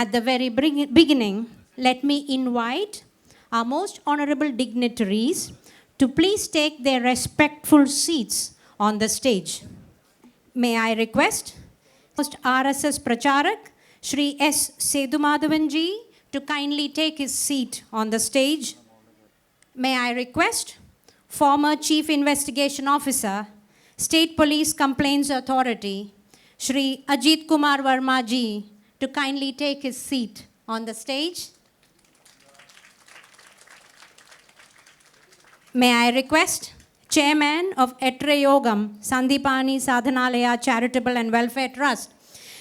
At the very beginning, let me invite our most honorable dignitaries to please take their respectful seats on the stage. May I request most RSS Pracharak, Shri S. Sedumadhavanji, to kindly take his seat on the stage. May I request former Chief Investigation Officer, State Police Complaints Authority, Shri Ajit Kumar Verma ji, to kindly take his seat on the stage. May I request Chairman of Etre Yogam, Sandipani Sadhanalaya Charitable and Welfare Trust,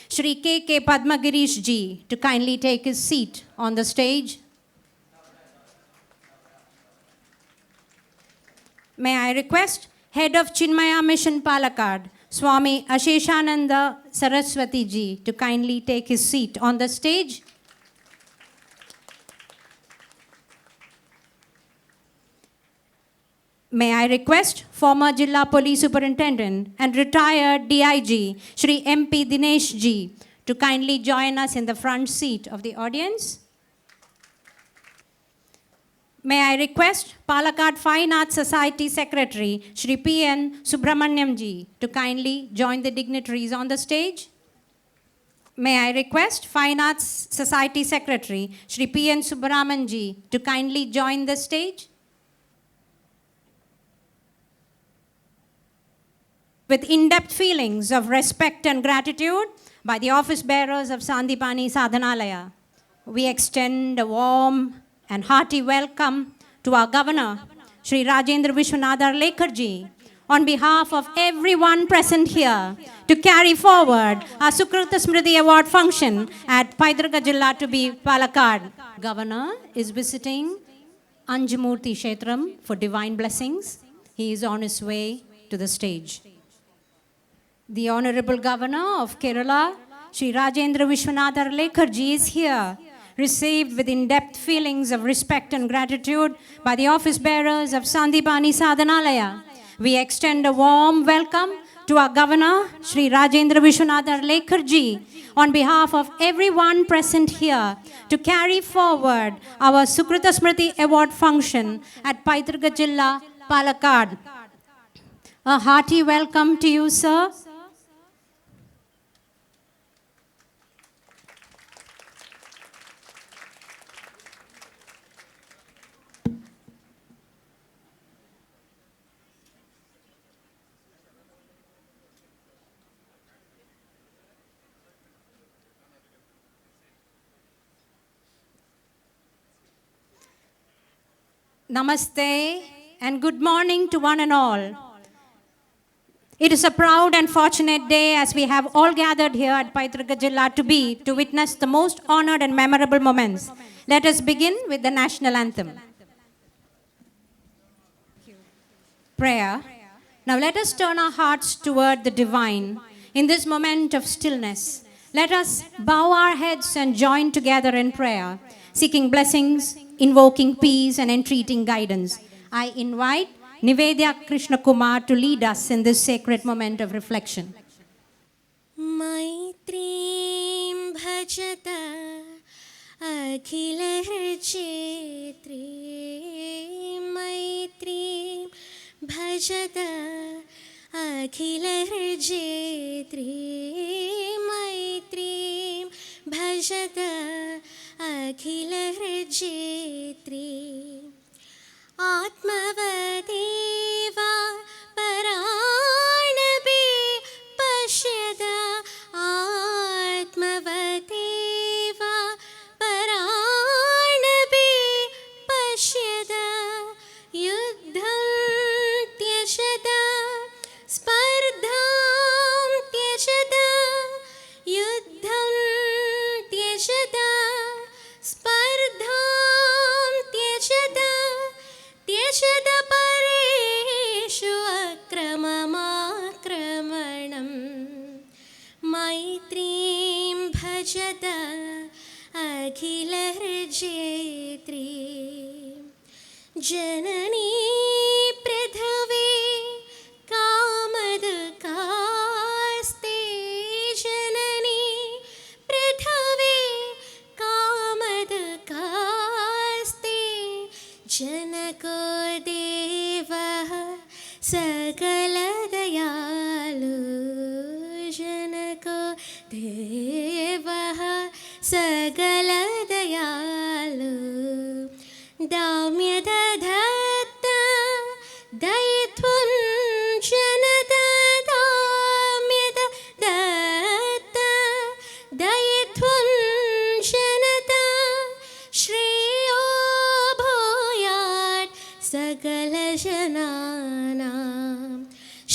Shri K. K. Padmagirish ji, to kindly take his seat on the stage. May I request Head of Chinmaya Mission Palakkad, Swami Asheshananda Saraswati ji, to kindly take his seat on the stage. May I request former Jilla Police Superintendent and retired DIG Shri MP Dinesh ji to kindly join us in the front seat of the audience. May I request Palakkad Fine Arts Society Secretary Shri P.N. Subramanyam ji to kindly join the dignitaries on the stage. May I request Fine Arts Society Secretary Shri P.N. Subbaraman ji to kindly join the stage. With in depth feelings of respect and gratitude by the office bearers of Sandipani Sadhanalaya, we extend a warm and hearty welcome to our Governor, Sri Rajendra Vishwanadar Lekharji, on behalf of everyone present here to carry forward our Sukrita Smriti Award function at Paidraga Jilla to be Palakkad. Governor is visiting Anjamurti Kshetram for divine blessings. He is on his way to the stage. The Honorable Governor of Kerala, Sri Rajendra Vishwanadar Lekharji is here, received with in-depth feelings of respect and gratitude by the office bearers of Sandipani Sadhanalaya. We extend a warm welcome to our Governor, Sri Rajendra Vishwanadar Lekharji, on behalf of everyone present here to carry forward our Sukrita Smriti Award function at Paitraga Jilla, Palakkad. A hearty welcome to you, sir. Namaste and good morning to one and all. It is a proud and fortunate day as we have all gathered here at Paitraga Jilla to be to witness the most honored and memorable moments. Let us begin with the national anthem. Prayer. Now let us turn our hearts toward the divine in this moment of stillness. Let us bow our heads and join together in prayer, seeking blessings, invoking peace, and entreating guidance. I invite Nivedya Krishna Kumar to lead us in this sacred moment of reflection. मैत्रीं भजत अखिलहृचेत्री मैत्रीं भजत अखिलहृजेत्री मैत्रीं भजत അഖിലഹൃജേത്രീ ആത്മവദേ लहजेत्रि जननी प्रथवे कामदकास्ते। जननी प्रथमे कामदकास्ते। जनको देवः सकलदयालु जनको देवः सकल दाम्यदधत्त दयित्वं जनत दाम्यद दत्त दयित्वं जनत श्रेयो भूयात् सकलजनानां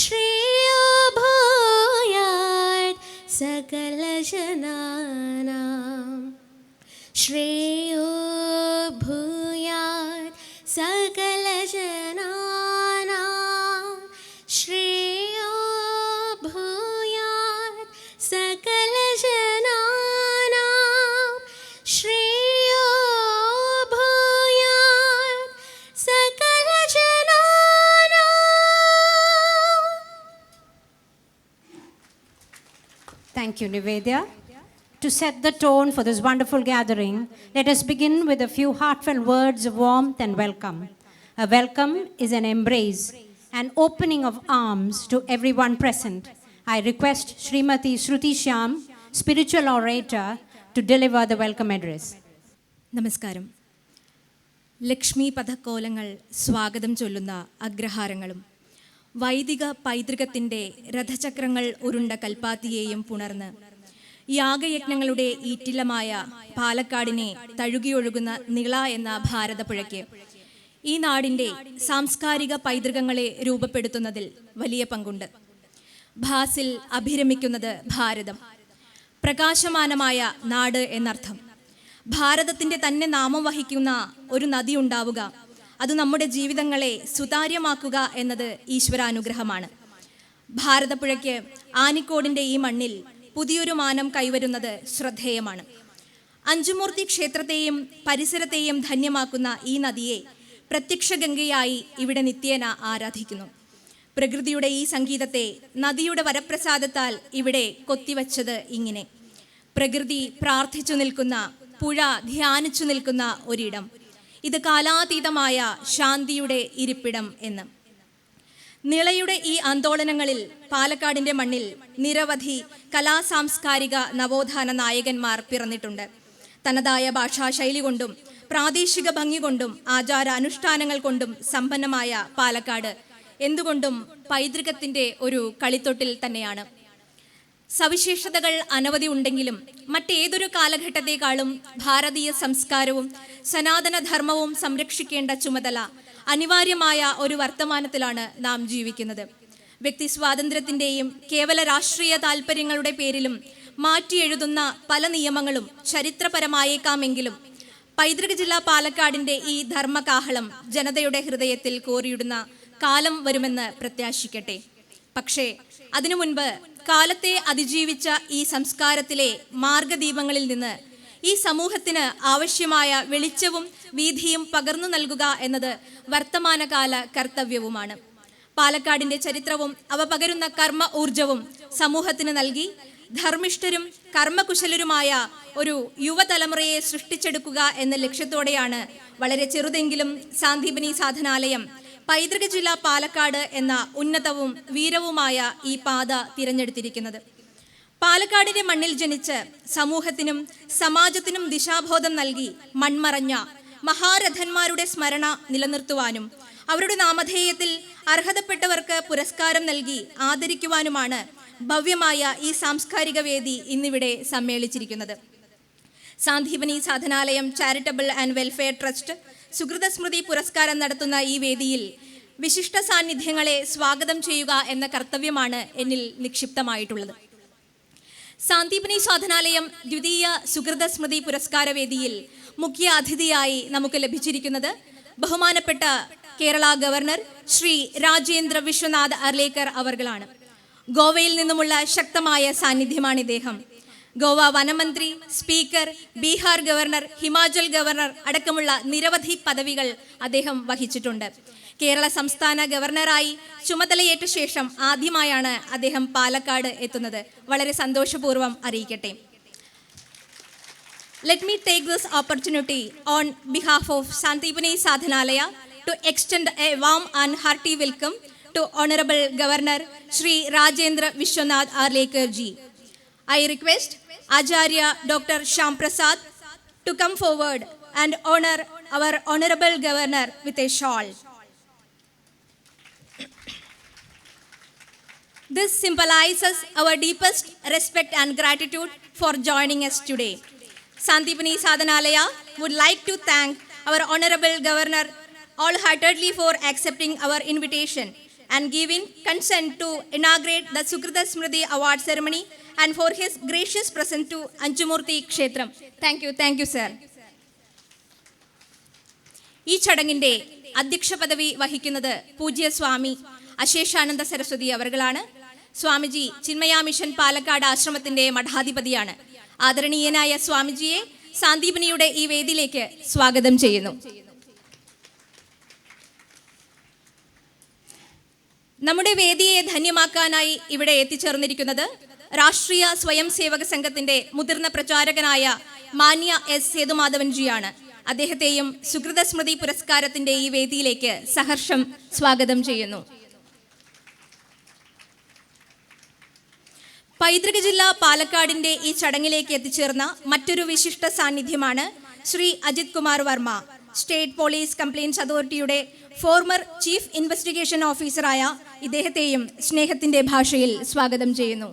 श्रेयो भूयात् सकलजनानां श्रेयो Thank you, Nivedya. To set the tone for this wonderful gathering, let us begin with a few heartfelt words of warmth and welcome. A welcome is an embrace, an opening of arms to everyone present. I request Srimati Shruti Shyam, spiritual orator, to deliver the welcome address. നമസ്കാരം ലക്ഷ്മി പഥക്കോലങ്ങൾ സ്വാഗതം ചൊല്ലുന്ന അഗ്രഹാരങ്ങളും വൈദിക പൈതൃകത്തിന്റെ രഥചക്രങ്ങൾ ഉരുണ്ട കൽപ്പാത്തിയെയും പുണർന്ന്. യാഗയജ്ഞങ്ങളുടെ ഈറ്റിലമായ പാലക്കാടിനെ തഴുകിയൊഴുകുന്ന നിള എന്ന ഭാരതപ്പുഴയ്ക്ക് ഈ നാടിന്റെ സാംസ്കാരിക പൈതൃകങ്ങളെ രൂപപ്പെടുത്തുന്നതിൽ വലിയ പങ്കുണ്ട്. ഭാസിൽ അഭിരമിക്കുന്നത് ഭാരതം. പ്രകാശമാനമായ നാട് എന്നർത്ഥം. ഭാരതത്തിന്റെ തന്നെ നാമം വഹിക്കുന്ന ഒരു നദി ഉണ്ടാവുക അത് നമ്മുടെ ജീവിതങ്ങളെ സുതാര്യമാക്കുക എന്നത് ഈശ്വരാനുഗ്രഹമാണ്. ഭാരതപ്പുഴയ്ക്ക് ആനിക്കോടിന്റെ ഈ മണ്ണിൽ പുതിയൊരു മാനം കൈവരുന്നത് ശ്രദ്ധേയമാണ്. അഞ്ചുമൂർത്തി ക്ഷേത്രത്തെയും പരിസരത്തെയും ധന്യമാക്കുന്ന ഈ നദിയെ പ്രത്യക്ഷ ഗംഗയായി ഇവിടെ നിത്യേന ആരാധിക്കുന്നു. പ്രകൃതിയുടെ ഈ സംഗീതത്തെ നദിയുടെ വരപ്രസാദത്താൽ ഇവിടെ കൊത്തിവച്ചത് ഇങ്ങനെ. പ്രകൃതി പ്രാർത്ഥിച്ചു നിൽക്കുന്ന പുഴ ധ്യാനിച്ചു നിൽക്കുന്ന ഒരിടം. ഇത് കാലാതീതമായ ശാന്തിയുടെ ഇരിപ്പിടം എന്ന്. നിളയുടെ ഈ ആന്തോളനങ്ങളിൽ പാലക്കാടിന്റെ മണ്ണിൽ നിരവധി കലാസാംസ്കാരിക നവോത്ഥാന നായകന്മാർ പിറന്നിട്ടുണ്ട്. തനതായ ഭാഷാശൈലി കൊണ്ടും പ്രാദേശിക ഭംഗി കൊണ്ടും ആചാര അനുഷ്ഠാനങ്ങൾ കൊണ്ടും സമ്പന്നമായ പാലക്കാട് എന്തുകൊണ്ടും പൈതൃകത്തിന്റെ ഒരു കളിത്തൊട്ടിൽ തന്നെയാണ്. സവിശേഷതകൾ അനവധി ഉണ്ടെങ്കിലും മറ്റേതൊരു കാലഘട്ടത്തെക്കാളും ഭാരതീയ സംസ്കാരവും സനാതനധർമ്മവും സംരക്ഷിക്കേണ്ട ചുമതല അനിവാര്യമായ ഒരു വർത്തമാനത്തിലാണ് നാം ജീവിക്കുന്നത്. വ്യക്തി സ്വാതന്ത്ര്യത്തിന്റെയും കേവല രാഷ്ട്രീയ താല്പര്യങ്ങളുടെ പേരിലും മാറ്റിയെഴുതുന്ന പല നിയമങ്ങളും ചരിത്രപരമായേക്കാമെങ്കിലും പൈതൃക ജില്ല പാലക്കാടിന്റെ ഈ ധർമ്മകാഹളം ജനതയുടെ ഹൃദയത്തിൽ കോറിയിടുന്ന കാലം വരുമെന്ന് പ്രത്യാശിക്കട്ടെ. പക്ഷേ അതിനു മുൻപ് കാലത്തെ അതിജീവിച്ച ഈ സംസ്കാരത്തിലെ മാർഗദീപങ്ങളിൽ നിന്ന് ഈ സമൂഹത്തിന് ആവശ്യമായ വെളിച്ചവും വീതിയും പകർന്നു നൽകുക എന്നത് വർത്തമാനകാല കർത്തവ്യവുമാണ്. പാലക്കാടിന്റെ ചരിത്രവും അവ പകരുന്ന കർമ്മ ഊർജവും സമൂഹത്തിന് നൽകി ധർമ്മിഷ്ഠരും കർമ്മകുശലരുമായ ഒരു യുവതലമുറയെ സൃഷ്ടിച്ചെടുക്കുക എന്ന ലക്ഷ്യത്തോടെയാണ് വളരെ ചെറുതെങ്കിലും സാന്ദീപനി സാധനാലയം പൈതൃക ജില്ല പാലക്കാട് എന്ന ഉന്നതവും വീരവുമായ ഈ പാത തിരഞ്ഞെടുത്തിരിക്കുന്നത്. പാലക്കാടിന്റെ മണ്ണിൽ ജനിച്ച് സമൂഹത്തിനും സമാജത്തിനും ദിശാബോധം നൽകി മൺമറഞ്ഞ മഹാരഥന്മാരുടെ സ്മരണ നിലനിർത്തുവാനും അവരുടെ നാമധേയത്തിൽ അർഹതപ്പെട്ടവർക്ക് പുരസ്കാരം നൽകി ആദരിക്കുവാനുമാണ് ഭവ്യമായ ഈ സാംസ്കാരിക വേദി ഇന്നിവിടെ സമ്മേളിച്ചിരിക്കുന്നത്. Sandeepani Sadhanalayam charitable and welfare trust സുഹൃത സ്മൃതി പുരസ്കാരം നടത്തുന്ന ഈ വേദിയിൽ വിശിഷ്ട സാന്നിധ്യങ്ങളെ സ്വാഗതം ചെയ്യുക എന്ന കർത്തവ്യമാണ് എന്നിൽ നിക്ഷിപ്തമായിട്ടുള്ളത്. സാന്ദീപനി സാധനാലയം ദ്വിതീയ സുഹൃത സ്മൃതി പുരസ്കാര വേദിയിൽ മുഖ്യ അതിഥിയായി നമുക്ക് ലഭിച്ചിരിക്കുന്നത് ബഹുമാനപ്പെട്ട കേരള ഗവർണർ ശ്രീ രാജേന്ദ്ര വിശ്വനാഥ് അർലേക്കർ അവർകളാണ്. ഗോവയിൽ നിന്നുമുള്ള ശക്തമായ സാന്നിധ്യമാണ് ഇദ്ദേഹം. Goa വനമന്ത്രി speaker Bihar governor Himachal governor അടക്കമുള്ള നിരവധി പദവികൾ അദ്ദേഹം വഹിച്ചിട്ടുണ്ട്. കേരള സംസ്ഥാന ഗവർണറായി ചുമതലയേറ്റ ശേഷം ആദ്യമായാണ് അദ്ദേഹം പാലക്കാട് എത്തുന്നത്. വളരെ സന്തോഷപൂർവം അറിയിക്കട്ടെ. Let me take this opportunity on behalf of Sandeepani Sadhanalaya to extend a warm and hearty welcome to honourable governor Shri Rajendra Vishwanath Arlekar ji I request Acharya Dr. Sham Prasad to come forward and honor our Honorable Governor with a shawl. This symbolizes our deepest respect and gratitude for joining us today. Santipani Sadhanalaya would like to thank our Honorable Governor all heartedly for accepting our invitation and giving consent to inaugurate the Sukrita Smriti Award ceremony and for his gracious present to Anjumurti Kshetram. Thank you, thank you, sir. ഈ ചടങ്ങിന്റെ അധ്യക്ഷ പദവി വഹിക്കുന്നത് പൂജ്യ സ്വാമി അശേഷാനന്ദ സരസ്വതി അവർകളാണ് Swamiji Chinmaya mission Palakkad ആശ്രമത്തിന്റെ മഠാധിപതിയാണ് ആദരണീയനായ സ്വാമിജിയെ സാന്ദീപനിയുടെ ഈ വേദിയിലേക്ക് സ്വാഗതം ചെയ്യുന്നു നമ്മുടെ വേദിയെ ധന്യമാക്കാനായി ഇവിടെ എത്തിച്ചേർന്നിരിക്കുന്നത് രാഷ്ട്രീയ സ്വയം സേവക സംഘത്തിന്റെ മുതിർന്ന പ്രചാരകനായ മാന്യ എസ് സേതുമാധവൻജിയാണ് അദ്ദേഹത്തെയും സുഹൃത സ്മൃതി പുരസ്കാരത്തിന്റെ ഈ വേദിയിലേക്ക് സഹർഷം സ്വാഗതം ചെയ്യുന്നു. പൈതൃക ജില്ല പാലക്കാടിന്റെ ഈ ചടങ്ങിലേക്ക് എത്തിച്ചേർന്ന മറ്റൊരു വിശിഷ്ട സാന്നിധ്യമാണ് Shri Ajith Kumar Varma. State police complaints അതോറിറ്റിയുടെ ഫോർമർ ചീഫ് ഇൻവെസ്റ്റിഗേഷൻ ഓഫീസറായ ഇദ്ദേഹത്തെയും സ്നേഹത്തിന്റെ ഭാഷയിൽ സ്വാഗതം ചെയ്യുന്നു.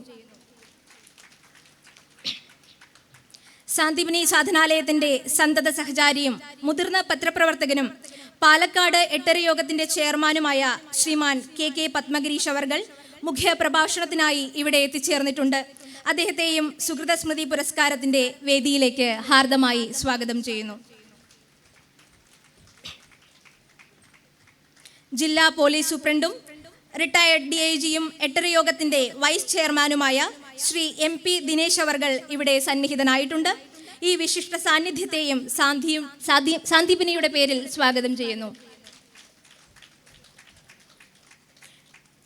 സാന്ദീപനി സാധനാലയത്തിന്റെ സന്തത സഹചാരിയും മുതിർന്ന പത്രപ്രവർത്തകനും പാലക്കാട് എട്ടര യോഗത്തിന്റെ ചെയർമാനുമായ ശ്രീമാൻ കെ കെ പത്മഗിരീഷ് അവർകൾ മുഖ്യ പ്രഭാഷണത്തിനായി ഇവിടെ എത്തിച്ചേർന്നിട്ടുണ്ട്. അദ്ദേഹത്തെയും സുഹൃത സ്മൃതി പുരസ്കാരത്തിന്റെ വേദിയിലേക്ക് ഹാർദമായി സ്വാഗതം ചെയ്യുന്നു. ജില്ലാ പോലീസ് സൂപ്രണ്ടും റിട്ടയർഡ് ഡി ഐ ജിയും എട്ടര യോഗത്തിന്റെ വൈസ് ചെയർമാനുമായ ശ്രീ എം പി ദിനേശ് അവർകൾ ഇവിടെ സന്നിഹിതനായിട്ടുണ്ട്. ഈ വിശിഷ്ട സാന്നിധ്യത്തെയും സാന്ധിയും സാന്ദീപിനിയുടെ പേരിൽ സ്വാഗതം ചെയ്യുന്നു.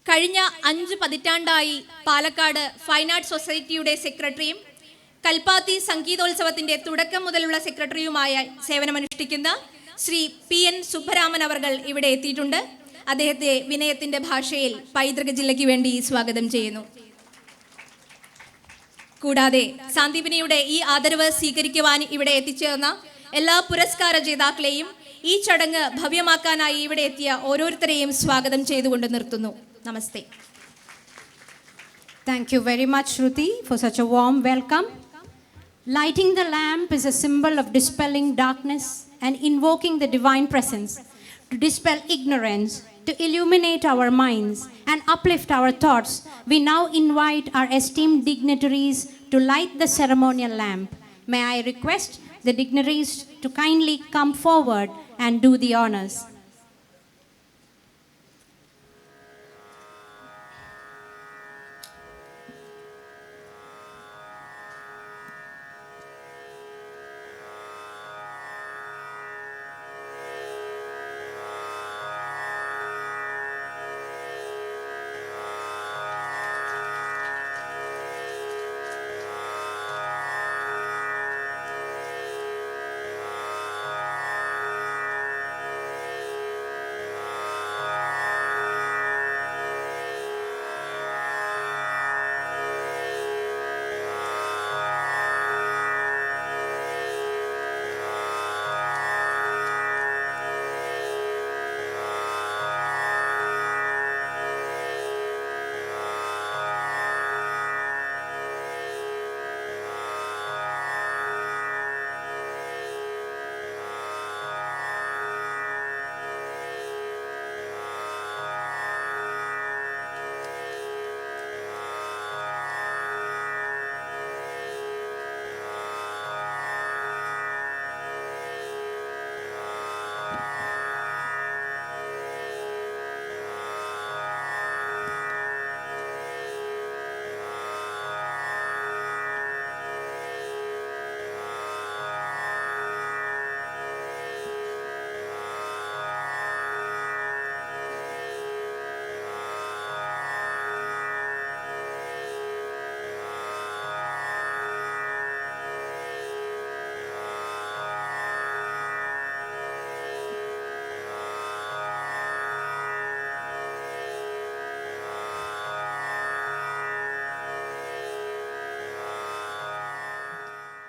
കഴിഞ്ഞ അഞ്ച് പതിറ്റാണ്ടായി പാലക്കാട് ഫൈൻ ആർട്സ് സൊസൈറ്റിയുടെ സെക്രട്ടറിയും കൽപ്പാത്തി സംഗീതോത്സവത്തിന്റെ തുടക്കം മുതലുള്ള സെക്രട്ടറിയുമായ സേവനമനുഷ്ഠിക്കുന്ന ശ്രീ പി എൻ സുബ്ബരാമൻ അവർകൾ ഇവിടെ എത്തിയിട്ടുണ്ട്. അദ്ദേഹത്തെ വിനയത്തിന്റെ ഭാഷയിൽ പൈതൃക ജില്ലയ്ക്ക് വേണ്ടി സ്വാഗതം ചെയ്യുന്നു. കൂടാതെ സാന്ദീപിനിയുടെ ഈ ആദരവ് സ്വീകരിക്കുവാൻ ഇവിടെ എത്തിച്ചേർന്ന എല്ലാ പുരസ്കാര ജേതാക്കളെയും ഈ ചടങ്ങ് ഭവ്യമാക്കാനായി ഇവിടെ എത്തിയ ഓരോരുത്തരെയും സ്വാഗതം ചെയ്തുകൊണ്ട് നിർത്തുന്നു. Namaste. Thank you very much, Shruti, for such a warm welcome. Lighting the lamp is a symbol of dispelling darkness. And invoking the divine presence to dispel ignorance, to illuminate our minds, and uplift our thoughts. We now invite our esteemed dignitaries to light the ceremonial lamp. May I request the dignitaries to kindly come forward and do the honors.